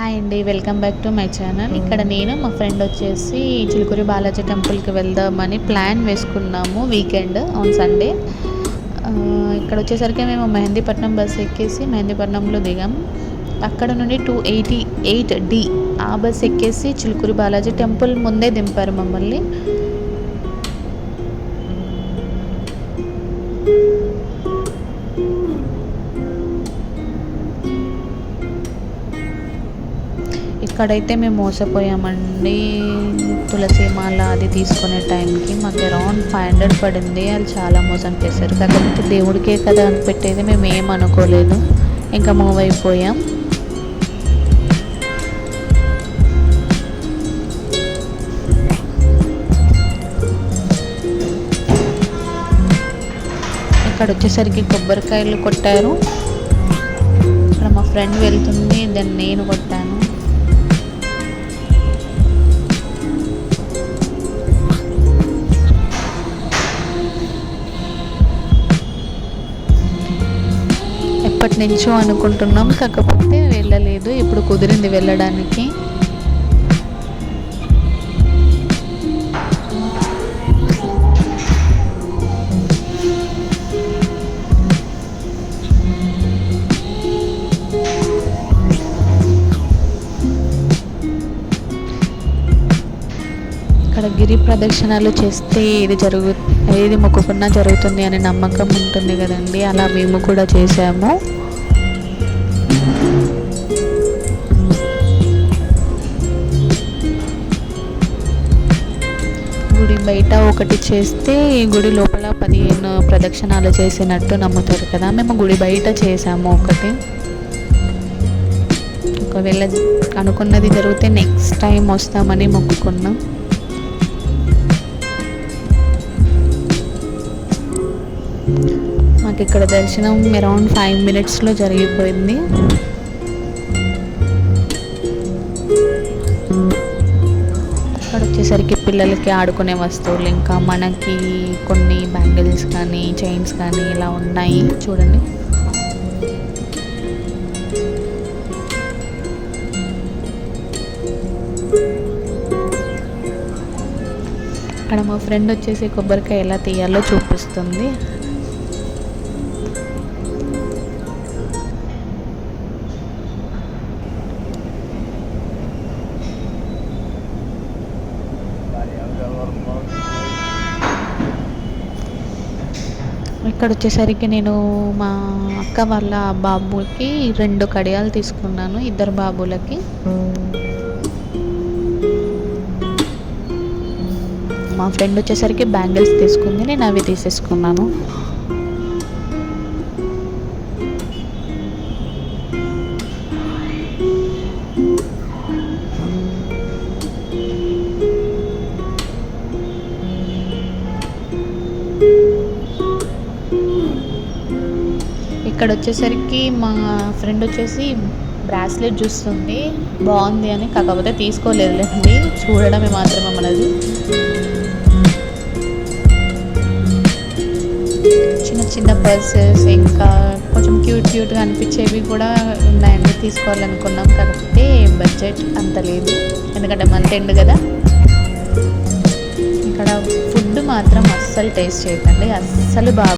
Hi అండి welcome back to my channel. ఇక్కడ నేను మా ఫ్రెండ్ వచ్చేసి చిలుకూరి బాలాజీ టెంపుల్కి వెళ్దామని ప్లాన్ వేసుకున్నాము వీకెండ్ ఆన్ సండే. ఇక్కడ వచ్చేసరికి మేము మెహందీపట్నం బస్ ఎక్కేసి మెహందీపట్నంలో దిగాం. అక్కడ నుండి టూ ఎయిటీ ఎయిట్ డి ఆ బస్ ఎక్కేసి చిలుకూరి బాలాజీ టెంపుల్ ముందే దింపారు మమ్మల్ని. ఇక్కడైతే మేము మోసపోయామండి. తులసిమాల అది తీసుకునే టైంకి మాకు అరౌండ్ ఫైవ్ హండ్రెడ్ పడింది. అది చాలా మోసం చేశారు కాకపోతే దేవుడికే కదా అని పెట్టేది. మేము ఏం అనుకోలేదు. ఇంకా మూవ్ అయిపోయాం. ఇక్కడ వచ్చేసరికి కొబ్బరికాయలు కొట్టారు. ఇక్కడ మా ఫ్రెండ్ వెళ్తుంది. దాన్ని నేను కొట్టాను. నుంచో అనుకుంటున్నాం. కాకపోతే వెళ్ళలేదు. ఇప్పుడు కుదిరింది వెళ్ళడానికి. అక్కడ గిరి ప్రదక్షిణాలు చేస్తే ఇది జరుగు ఏది మొక్కుకున్నా జరుగుతుంది అనే నమ్మకం ఉంటుంది కదండి. అలా మేము కూడా చేసాము గుడి బయట ఒకటి చేస్తే గుడి లోపల పదిహేను ప్రదక్షిణాలు చేసినట్టు నమ్ముతారు కదా. మేము గుడి బయట చేసాము ఒకటి. ఒకవేళ అనుకున్నది జరిగితే నెక్స్ట్ టైం వస్తామని మొక్కుకున్నాం. మాకు ఇక్కడ దర్శనం అరౌండ్ ఫైవ్ మినిట్స్లో జరిగిపోయింది. వచ్చేసరికి పిల్లలకి ఆడుకునే వస్తువులు ఇంకా మనకి కొన్ని బ్యాంగిల్స్ కానీ చైన్స్ కానీ ఇలా ఉన్నాయి. చూడండి. అక్కడ మా ఫ్రెండ్ వచ్చేసి కొబ్బరికాయ ఎలా తీయాలో చూపిస్తుంది. ఇక్కడ వచ్చేసరికి నేను మా అక్క వాళ్ళ బాబుకి రెండు కడియాలు తీసుకున్నాను ఇద్దరు బాబులకి. మా ఫ్రెండ్ వచ్చేసరికి బ్యాంగిల్స్ తీసుకుంది నేను అవి తీసేసుకున్నాను. ఇక్కడ వచ్చేసరికి మా ఫ్రెండ్ వచ్చేసి బ్రాస్లెట్ చూస్తుంది. బాగుంది అని కాకపోతే తీసుకోలేదులేండి. చూడడమే మాత్రమే మనది. చిన్న చిన్న పర్సెస్ ఇంకా కొంచెం క్యూట్ క్యూట్గా అనిపించేవి కూడా ఉన్నాయండి. తీసుకోవాలనుకున్నాం. కాకపోతే బడ్జెట్ అంత లేదు. ఎందుకంటే మంత్ ఎండ్ కదా. ఇక్కడ ఫుడ్ మాత్రం అస్సలు టేస్ట్ చేయకండి. అస్సలు బాగా